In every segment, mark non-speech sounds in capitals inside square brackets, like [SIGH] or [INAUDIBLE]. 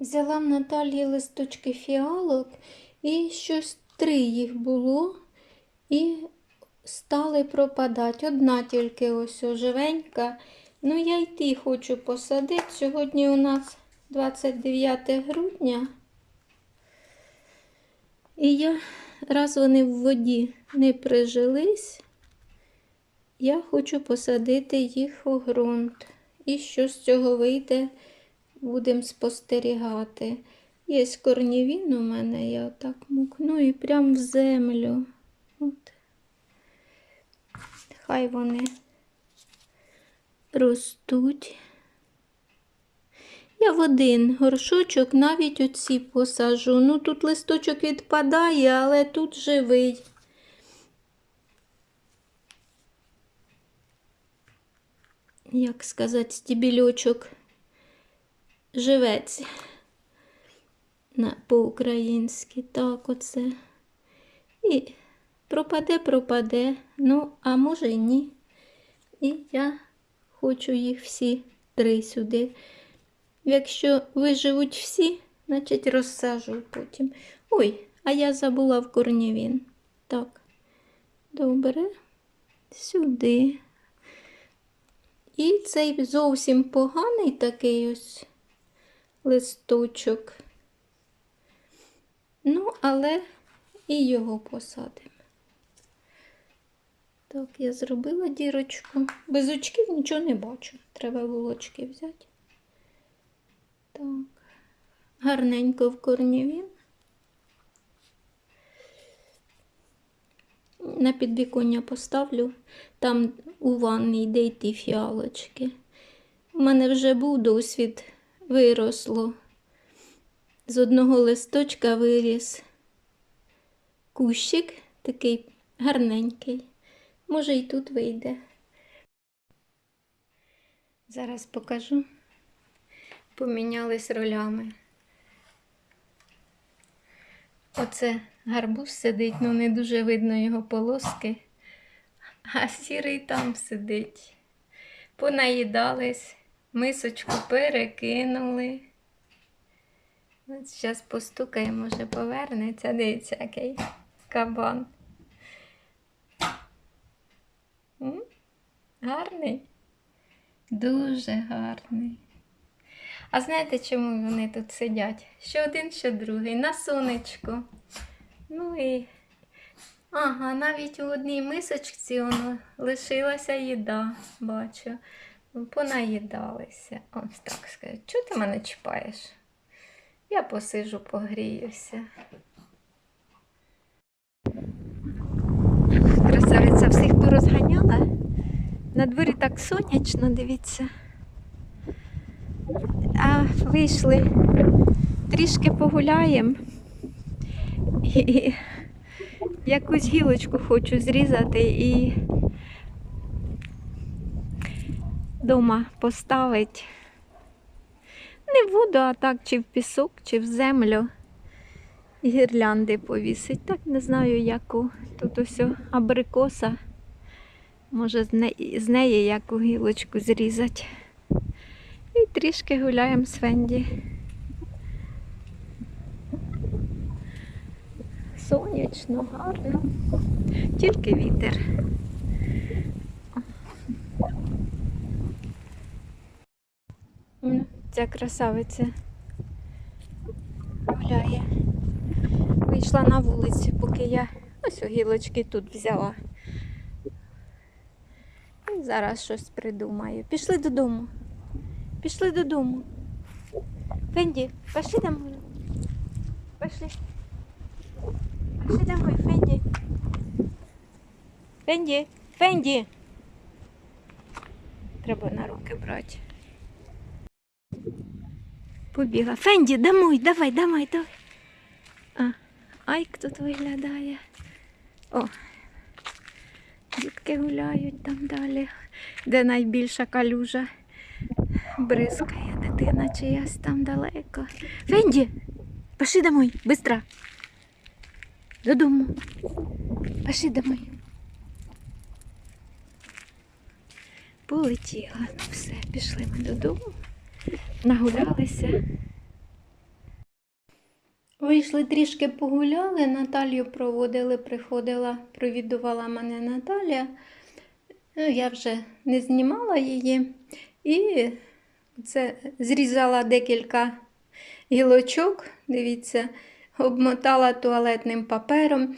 Взяла в Наталії листочки фіалок і щось три їх було і стали пропадати. Одна тільки ось о, живенька. Ну, я й ті хочу посадити. Сьогодні у нас 29 грудня. І я, раз вони в воді не прижились, я хочу посадити їх у ґрунт. І що з цього вийде, будемо спостерігати. Є корнівін у мене, я отак мукну і прям в землю. От. Хай вони ростуть. Я в один горшочок навіть оці посажу. Ну тут листочок відпадає, але тут живий. Як сказати, стібільочок живець по-українськи. Так, оце. І пропаде, пропаде. Ну, а може й ні. І я хочу їх всі три сюди. Якщо виживуть всі, значить розсажу потім. Ой, а я забула в корнівін. Так, добре. Сюди. І цей зовсім поганий такий ось листочок. Ну, але і його посадимо. Так, я зробила дірочку. Без очків нічого не бачу. Треба було очки взяти. Так, гарненько в корнівін. На підвіконня поставлю, там у ванні йде й ті фіалочки. У мене вже був досвід, виросло. З одного листочка виріс кущик, такий гарненький. Може, і тут вийде. Зараз покажу. Помінялись ролями. Оце гарбуз сидить, ну не дуже видно його полоски, а сірий там сидить. Понаїдались, мисочку перекинули. От зараз постукає, може повернеться, дивіться, який кабан. Гарний? Дуже гарний. А знаєте, чому вони тут сидять? Що один, що другий, на сонечку. Ну і. Ага, навіть у одній мисочці воно лишилася їда, бачу. Понаїдалися. Ось так скажу. Чого ти мене чіпаєш? Я посижу, погріюся. Красавиця всіх порозганяла. На дворі так сонячно, дивіться. А вийшли, трішки погуляємо. І якусь гілочку хочу зрізати і дома поставити. Не в воду, а так, чи в пісок, чи в землю. Гірлянди повісить. Так не знаю, яку. Тут ось абрикоса. Може, з неї, з неї яку гілочку зрізати. І трішки гуляємо з Фенді. Сонячно, гарно. Тільки вітер. М, Ця красавиця гуляє. Вийшла на вулицю, поки я ось гілочки тут взяла. І зараз щось придумаю. Пішли додому. Пішли додому. Фенді, пошли домой. Пошли. Пошли домой, Фенді. Фенді, Фенді. Треба на руки брати. Побігла. Фенді, домой, давай, давай, давай. А, Айк тут виглядає. О, дітки гуляють там далі, де найбільша калюжа. Бризкає дитина чиясь там далеко. Фенді, пошли домой, быстро. Додому. Пошли домой. Полетіла. Ну все, пішли ми додому. Нагулялися. Вийшли трішки погуляли, Наталію проводили, приходила, провідувала мене Наталя. Ну, Я вже не знімала її і це зрізала декілька гілочок, дивіться, обмотала туалетним папером.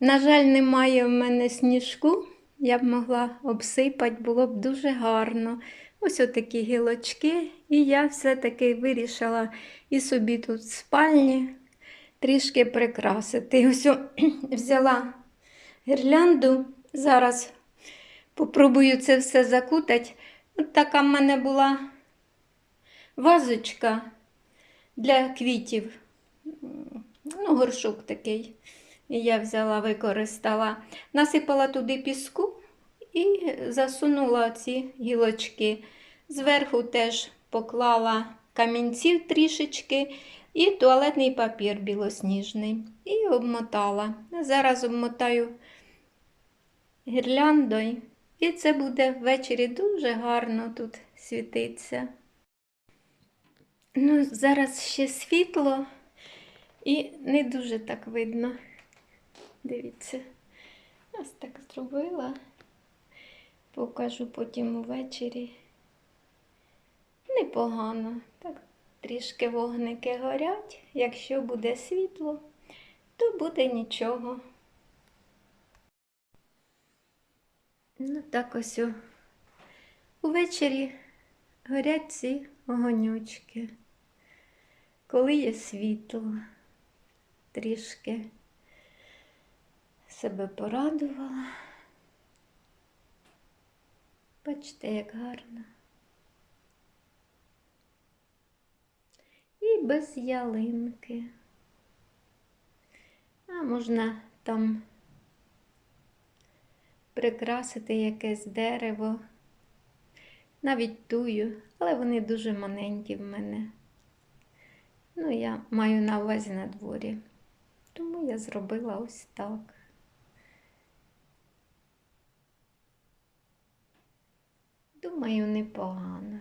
На жаль, немає в мене сніжку. Я б могла обсипати, було б дуже гарно. Ось отакі гілочки. І я все-таки вирішила і собі тут в спальні трішки прикрасити. Ось о, [CLEARS THROAT] взяла гірлянду. Зараз попробую це все закутати. От така в мене була вазочка для квітів. Ну, горшок такий. І я взяла, використала, насипала туди піску і засунула ці гілочки. Зверху теж поклала камінців трішечки і туалетний папір білосніжний. І обмотала. Зараз обмотаю гірляндою. І це буде ввечері дуже гарно тут світиться. Ну, зараз ще світло і не дуже так видно. Дивіться, ось так зробила. Покажу потім увечері. Непогано. Так, трішки вогники горять. Якщо буде світло, то буде нічого. Ну, так ось увечері горять ці огонючки. Коли є світло, трішки себе порадувала. Бачите, як гарно. І без ялинки. А можна там прикрасити якесь дерево, навіть тую, але вони дуже маленькі в мене. Ну, я маю на увазі на дворі. Тому я зробила ось так. Думаю, непогано.